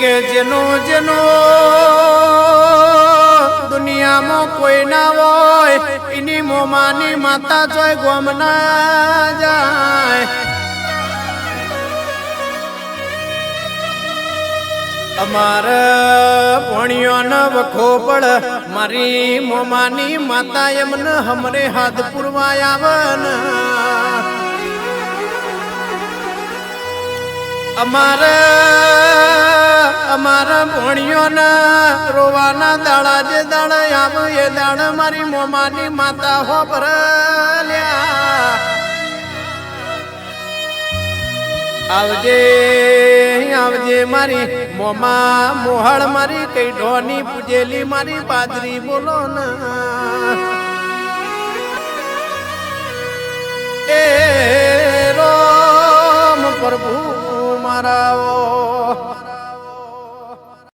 કે જેનો જેનો દુનિયામાં કોઈ ના હોય, એની મોમાની માતા જોય ગોમ ના જાય. અમારે ભણ્યોને વખો પડ, મારી મોમાની માતા એમને હમરે હાથ પૂરવા આવન. અમારે અમારા ભોણિયોના રોવાના દાડા જે દાડા આવે એ દાડા મારી મોમાની માતા હો લ્યા આવજે આવજે મારી મોમા મોહળ મારી કઈ ઢોની પૂજેલી મારી બાજરી બોલો ને.